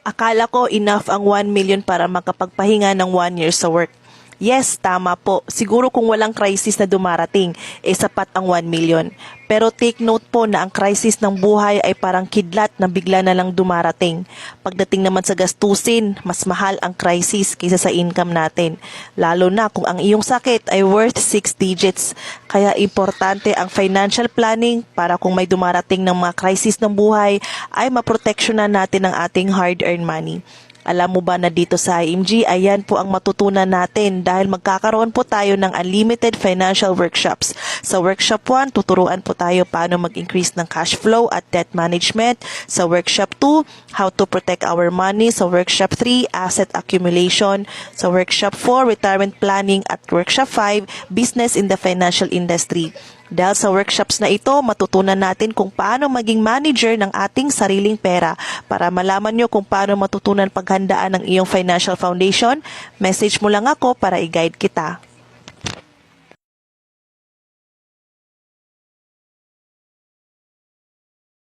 Akala ko enough ang 1 million para makapagpahinga ng 1 year sa work. Yes, tama po. Siguro kung walang crisis na dumarating, eh sapat ang 1 million. Pero take note po na ang crisis ng buhay ay parang kidlat na bigla na lang dumarating. Pagdating naman sa gastusin, mas mahal ang crisis kaysa sa income natin. Lalo na kung ang iyong sakit ay worth 6 digits. Kaya importante ang financial planning para kung may dumarating ng mga crisis ng buhay ay maproteksyonan natin ang ating hard-earned money. Alam mo ba na dito sa IMG, ayan po ang matutunan natin dahil magkakaroon po tayo ng unlimited financial workshops. Sa workshop 1, tuturuan po tayo paano mag-increase ng cash flow at debt management. Sa workshop 2, how to protect our money. Sa workshop 3, asset accumulation. Sa workshop 4, retirement planning. At workshop 5, business in the financial industry. Dahil sa workshops na ito, matutunan natin kung paano maging manager ng ating sariling pera. Para malaman nyo kung paano matutunan paghandaan ng iyong financial foundation, message mo lang ako para i-guide kita.